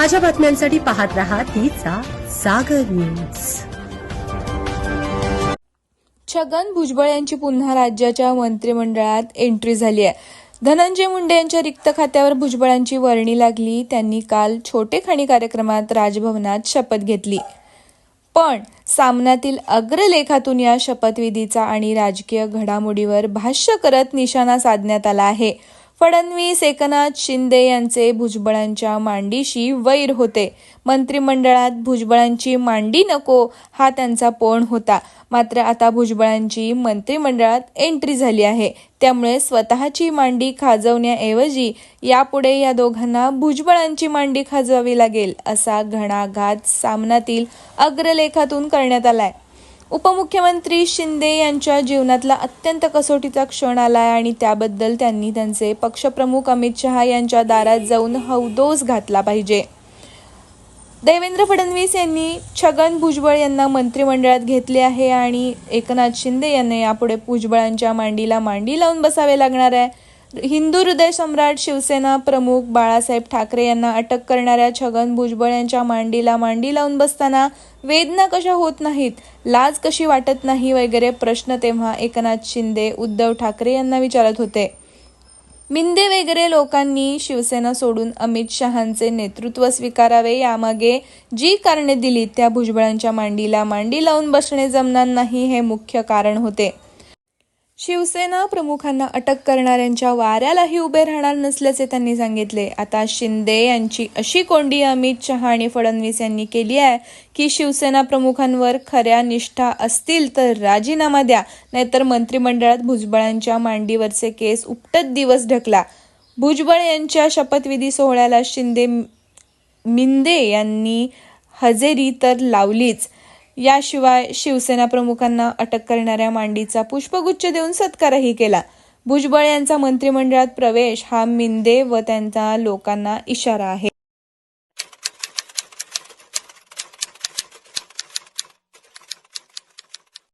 ताज्या बातम्यांसाठी पाहत रहा तिचा सागर न्यूज. छगन भुजबळ यांची पुन्हा राज्याच्या मंत्रिमंडळात एंट्री झाली आहे. धनंजय मुंडे यांच्या रिक्त खात्यावर भुजबळांची वर्णी लागली. त्यांनी काल छोटे खाणी कार्यक्रमात राजभवनात शपथ घेतली. पण सामन्यातील अग्रलेखातून या शपथविधीचा आणि राजकीय घडामोडीवर भाष्य करत निशाणा साधण्यात आला आहे. फडणवीस एकनाथ शिंदे यांचे भुजबळांच्या मांडीशी वैर होते. मंत्रिमंडळात भुजबळांची मांडी नको हा त्यांचा पण होता. मात्र आता भुजबळांची मंत्रिमंडळात एंट्री झाली आहे. त्यामुळे स्वतःची मांडी खाजवण्याऐवजी यापुढे या दोघांना भुजबळांची मांडी खाजवावी लागेल असा घणाघात सामनातील अग्रलेखातून करण्यात आलाय. उपमुख्यमंत्री शिंदे यांच्या जीवनातला अत्यंत कसोटीचा क्षण आला आहे आणि त्याबद्दल त्यांनी त्यांचे पक्षप्रमुख अमित शहा यांच्या दारात जाऊन हौदोस घातला पाहिजे. देवेंद्र फडणवीस यांनी छगन भुजबळ यांना मंत्रिमंडळात घेतले आहे आणि एकनाथ शिंदे यांना यापुढे भुजबळांच्या मांडीला मांडी लावून बसावे लागणार आहे. हिंदू हृदय सम्राट शिवसेना प्रमुख बाळासाहेब ठाकरे यांना अटक करणाऱ्या छगन भुजबळ यांच्या मांडीला मांडी लावून बसताना वेदना कशा होत नाहीत लाज कशी वाटत नाही वगैरे प्रश्न तेव्हा एकनाथ शिंदे उद्धव ठाकरे यांना विचारत होते. मिंदे वगैरे लोकांनी शिवसेना सोडून अमित शहांचे नेतृत्व स्वीकारावे यामागे जी कारणे दिली त्या भुजबळांच्या मांडीला मांडी लावून बसणे जमणार नाही हे मुख्य कारण होते. शिवसेना प्रमुखांना अटक करणाऱ्यांच्या वाऱ्यालाही उभे राहणार नसल्याचे त्यांनी सांगितले. आता शिंदे यांची अशी कोंडी अमित शहा आणि फडणवीस यांनी केली आहे की शिवसेना प्रमुखांवर खऱ्या निष्ठा असतील तर राजीनामा द्या. नाहीतर मंत्रिमंडळात भुजबळांच्या मांडीवरचे केस उपटत दिवस ढकला. भुजबळ यांच्या शपथविधी सोहळ्याला शिंदे मिंदे यांनी हजेरी तर लावलीच. याशिवाय शिवसेना प्रमुखांना अटक करणाऱ्या मांडीचा पुष्पगुच्छ देऊन सत्कारही केला. भुजबळ यांचा मंत्रिमंडळात प्रवेश हा मिंदे व त्यांचा लोकांना इशारा आहे.